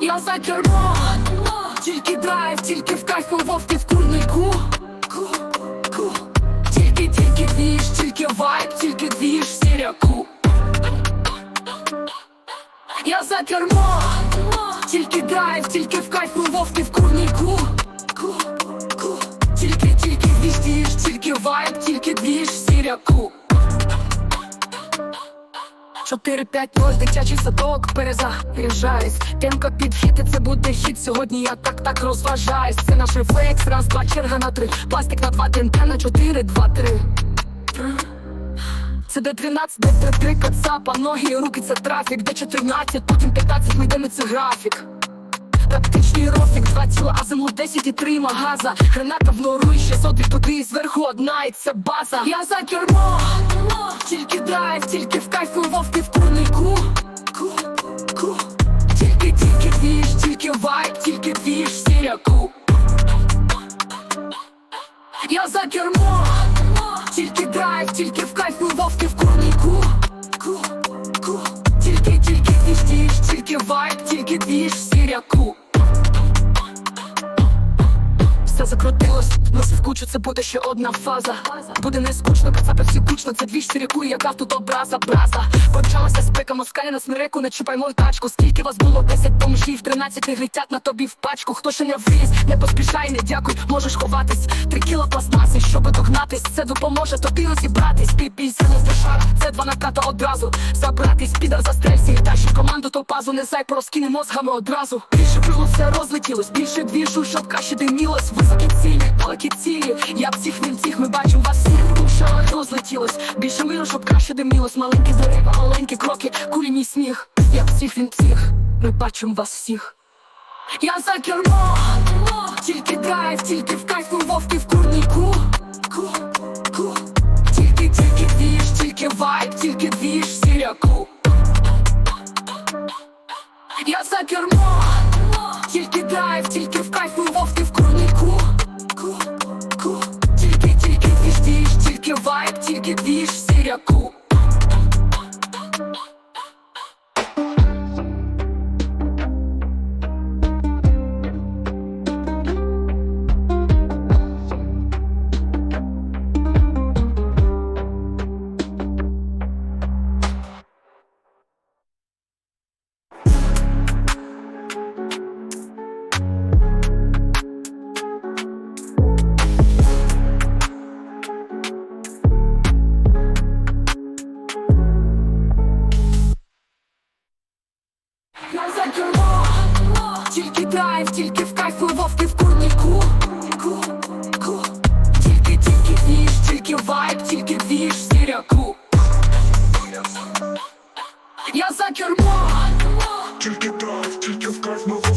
Я за кермо Тільки драйв, тільки в кайфу вовки в курнику Ку, ку. Тільки, тільки двіж, тільки вайб, тільки двіж, сіряку Я за кермо Тільки драйв, тільки в кайфу вовки в курнику Ку, ку. Тільки, тільки двіж, тільки вайб, тільки двіж, сіряку 4-5-0, дитячий садок, перезаряджаюсь. Темка під хіти, це буде хіт. Сьогодні я так так розважаюсь. Це наш рефлекс, раз, два, черга на три. Пластик на два, ТНТ на чотири, два, три. Це де 13, де 3, 3, кацапа, ноги і руки це трафік, де 14, потім 15, ми йдемо це графік. Тактичний рофік, два тіла, азиму 10 і 3 магаза. Граната в нору і ще зоди туди. І зверху одна і це база. Я за кермо, тільки тільки в кайфу вовки в курнику Ку, ку. Тільки, тільки двіж, тільки вайб, тільки двіж, сіряку Я за кермо, тільки драйв, тільки в кайфу вовки в курнику Ку. Тільки, тільки двіж, тільки вайб, тільки двіж, сіряку все закрутилось, носи в кучу, це буде ще одна фаза. Буде не скучно, кацапи всі кучно, це дві сіряку, яка тут образа, браза. Почалася спека, москалі на смиреку, не чіпай мою тачку. Скільки вас було, 10 бомжів, 13 гритять на тобі в пачку. Хто ще не вліз, не поспішай, не дякуй, можеш ховатись. Три кіла пластмаси, щоби догнатись, це допоможе тобі розібратись. Піпійся не здешара, це два наката одразу. Забратись, підар застрельсі, тащи команду топазу, не зай, проскине мозгами одразу. Більше пилу все розлетілось, більше двіжу, щоб краще димілось Високі цілі, цілі, я всіх він всіх, ми бачимо вас всіх. Що розлетілось, більше миру, щоб краще димілось Маленькі дерева, маленькі кроки, куліній сміх Я всіх він всіх, ми бачимо вас всіх. Я за кермо, тільки драйв, тільки в кайфу вовки в курнику. Ку, ку. Тільки, тільки двіж, тільки вайб, тільки двіж, сіряку. Я за кермо, тільки драйв, тільки в кайфу вовки в курнику Ку, ку. Тільки, тільки двіж, кайф, тільки в кайф ми вовки в курнику Тільки, тільки віж, тільки вайб, тільки віж, сіряку Я за кермо. Тільки кайф, тільки в кайф ми вовки